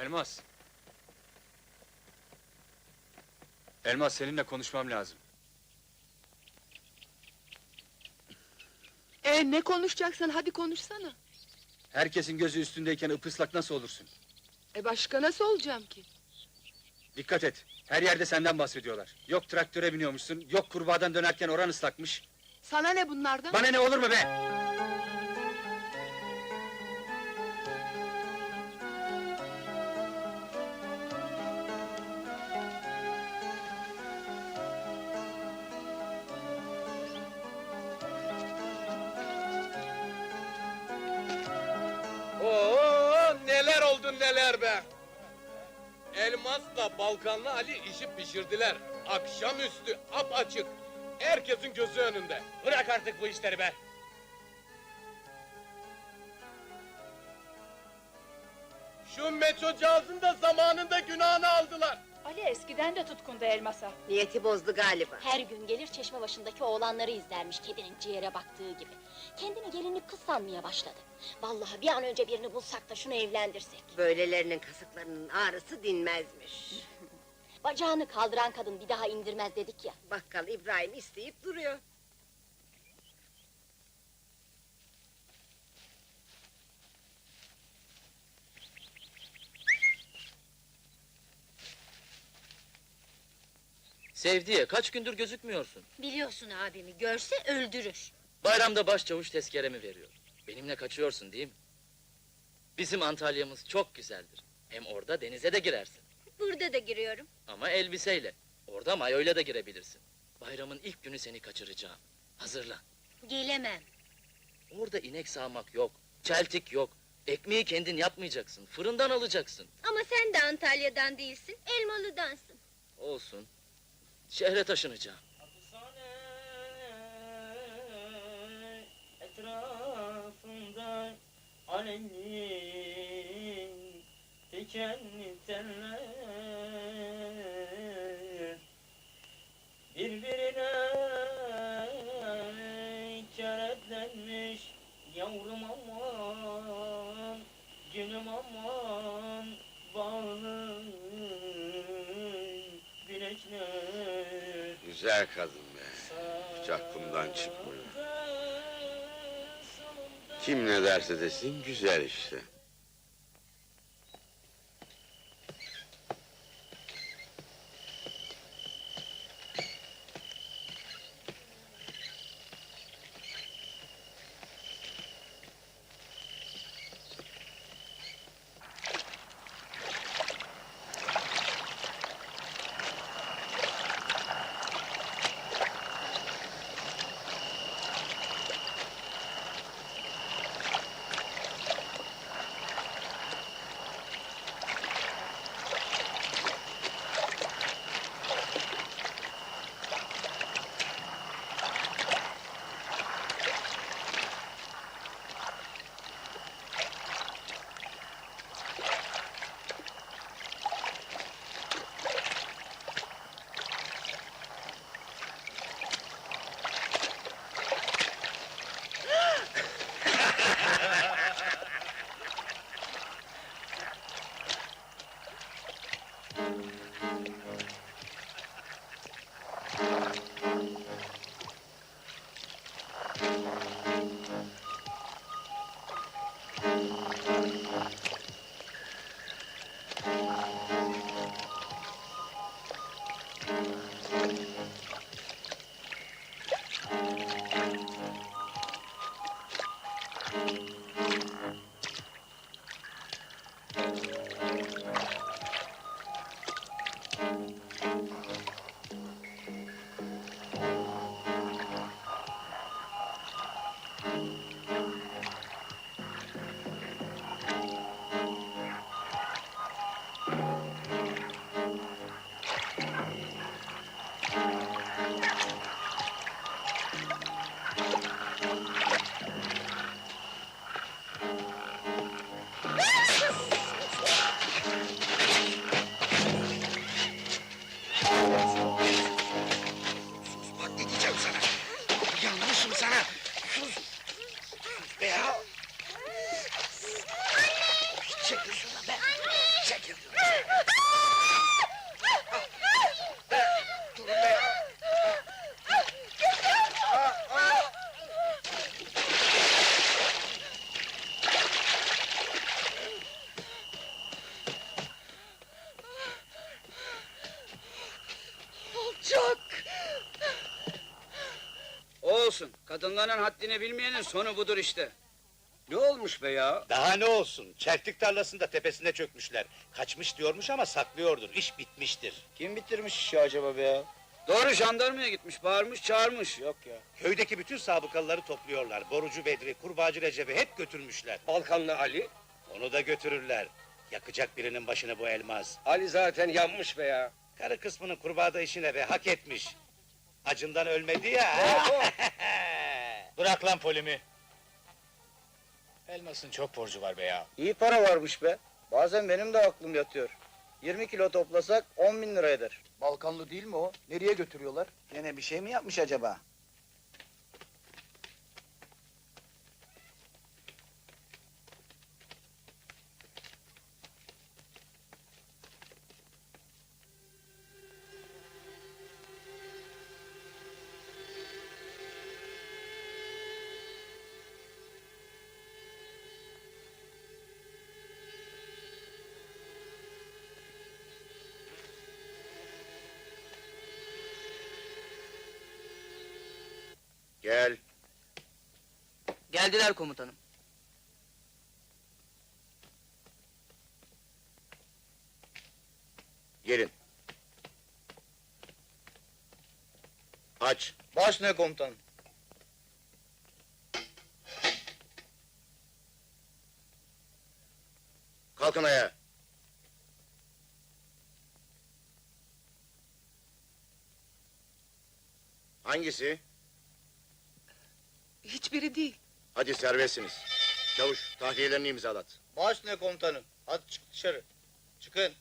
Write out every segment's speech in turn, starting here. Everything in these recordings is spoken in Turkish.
Elmas. Elmas seninle konuşmam lazım. E ne konuşacaksan hadi konuşsana. Herkesin gözü üstündeyken ıpıslak nasıl olursun? E başka nasıl olacağım ki? Dikkat et. Her yerde senden bahsediyorlar. Yok traktöre biniyormuşsun, yok kurbağadan dönerken oran ıslakmış. Sana ne bunlardan? Bana ne olur mu be? Neler be. Elmas'la Balkanlı Ali işi pişirdiler. Akşamüstü apaçık. Herkesin gözü önünde. Bırak artık bu işleri be. Şu meçocağızın da zamanında günahını aldılar. Ali eskiden de tutkundu elmasa. Niyeti bozdu galiba. Her gün gelir çeşme başındaki oğlanları izlermiş kedinin ciğere baktığı gibi. Kendini gelinlik kız sanmaya başladı. Vallahi bir an önce birini bulsak da şunu evlendirsek. Böylelerinin kasıklarının ağrısı dinmezmiş. Bacağını kaldıran kadın bir daha indirmez dedik ya. Bakkal İbrahim isteyip duruyor. Sevdiye kaç gündür gözükmüyorsun. Biliyorsun abimi görse öldürür. Bayramda başçavuş tezkeremi veriyor. Benimle kaçıyorsun değil mi? Bizim Antalya'mız çok güzeldir. Hem orada denize de girersin. Burada da giriyorum. Ama elbiseyle. Orada mayoyla da girebilirsin. Bayramın ilk günü seni kaçıracağım. Hazırlan. Gelemem. Orada inek sağmak yok. Çeltik yok. Ekmeği kendin yapmayacaksın. Fırından alacaksın. Ama sen de Antalya'dan değilsin, Elmalı'dansın. Olsun. Şehre taşınacağım. birbirine kenetlenmiş yavrum aman gülüm aman bağlı Güzel kadın be. Hiç aklımdan çıkmıyor. Kim ne derse desin güzel işte. Kadınların haddini bilmeyenin sonu budur işte. Ne olmuş be ya? Daha ne olsun? Çeltik tarlasında tepesine çökmüşler. Kaçmış diyormuş ama saklıyordur. İş bitmiştir. Kim bitirmiş işi acaba be ya? Doğru jandarmaya gitmiş, bağırmış, çağırmış. Yok ya. Köydeki bütün sabıkalıları topluyorlar. Borucu Bedri, Kurbağacı Recep'i hep götürmüşler. Balkanlı Ali. Onu da götürürler. Yakacak birinin başını bu elmas. Ali zaten yanmış be ya. Karı kısmının kurbağada işine be hak etmiş. Acından ölmedi ya. Bırak lan polimi. Elmas'ın çok borcu var be ya. İyi para varmış be. Bazen benim de aklım yatıyor. 20 kilo toplasak 10 bin lira eder. Balkanlı değil mi o? Nereye götürüyorlar? Gene bir şey mi yapmış acaba? Gel. Geldiler komutanım. Gelin. Aç. Baş ne komutan? Kalkın ayağa. Hangisi? Hiçbiri değil. Hadi serbestsiniz. Çavuş tahliyelerini imzalat. Baş ne komutanım? Hadi çık dışarı. Çıkın.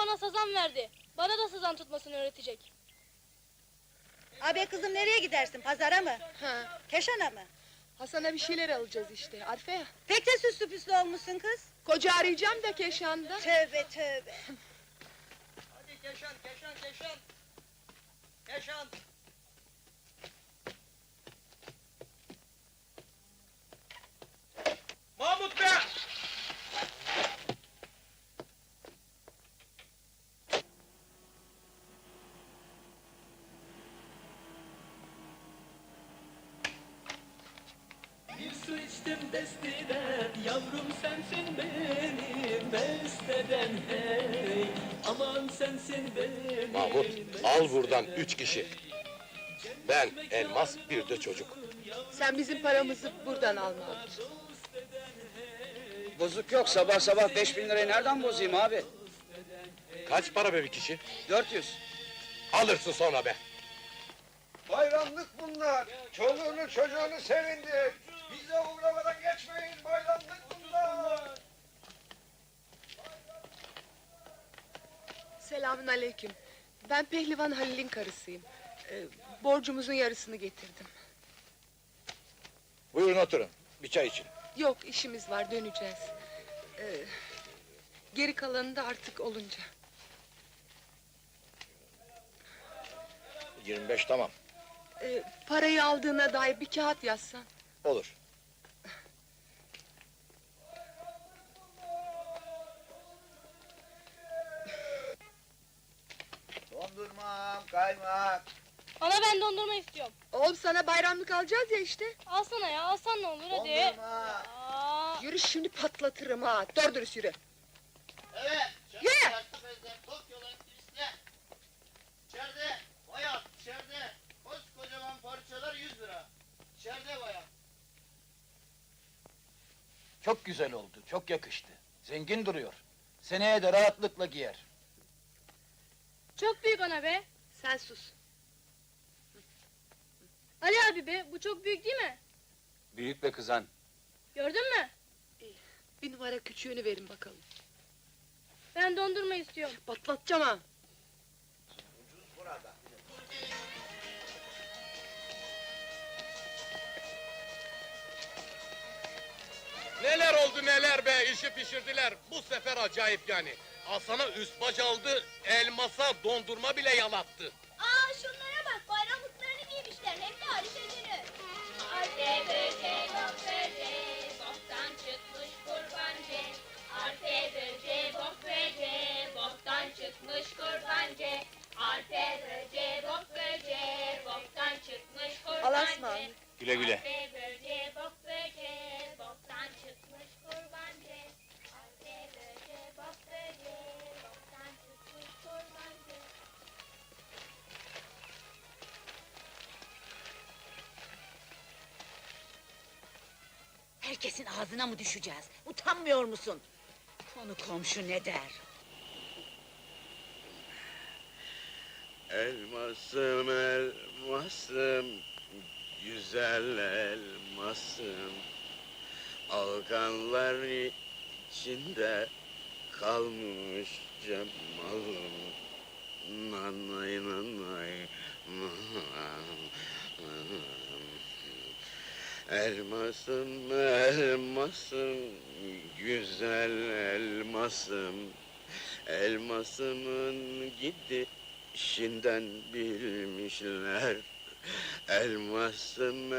Bana sazan verdi. Bana da sazan tutmasını öğretecek. Abi kızım nereye gidersin? Pazara mı? Ha, Keşan'a mı? Hasan'a bir şeyler alacağız işte. Arife ya. Pek de süslü püslü olmuşsun kız. Koca arayacağım da Keşan'da. Tövbe tövbe. Hadi Keşan, Keşan, Keşan. Keşan. Mahmut be! İçtim destiden, yavrum sensin beni mest eden hey. Aman sensin beni. Mahmut al buradan üç kişi. Ben, Elmas, bir de çocuk. Sen bizim paramızı buradan alma. Bozuk yok. Sabah sabah 5 bin lirayı nereden bozayım abi? Kaç para be bir kişi? 400. Alırsın sonra be. Bayramlık bunlar. Çoluğunu çocuğunu sevindir. Bize uğramadan geçmeyin. Bayramlık bunlar. Selamün aleyküm. Ben Pehlivan Halil'in karısıyım. Ee, borcumuzun yarısını getirdim. Buyurun oturun. Bir çay için. Yok işimiz var döneceğiz. Ee, geri kalanı da artık olunca. 25 tamam. Ee, parayı aldığına dair bir kağıt yazsan. Olur. Kaymak. Ana ben dondurma istiyorum. Oğlum sana bayramlık alacağız ya işte. Alsana ya alsan ne olur hadi. Dondurma. Aa, Yürü şimdi patlatırım ha. Doğru dürüst yürü. Evet. Yürü! Tokyo'dan turistler. İçeride bayağı içeride. Koskocaman parçalar 100 lira. İçeride bayağı. Çok güzel oldu, çok yakıştı. Zengin duruyor. Seneye de rahatlıkla giyer. çok büyük ana be. Sen sus. Ali abi be bu çok büyük değil mi? Büyük be kızan. Gördün mü? Bir numara küçüğünü verin bakalım. Ben dondurma istiyorum. Patlatacağım ha. Neler oldu neler be işi pişirdiler. Bu sefer acayip yani. Asana üst baş aldı, elmasa dondurma bile yalattı. Aa şunlara bak bayramlıklarını giymişler hem de Arife'sini. Arfe böce bok böce Herkesin ağzına mı düşeceğiz? Utanmıyor musun? Konu komşu ne der? Elmasım elmasım güzel elmasım Alganlar içinde kalmış cemalım Nanay nanay nanay. Elmasım elmasım güzel elmasım. Elmasımın gidişinden bilmişler. Elmasım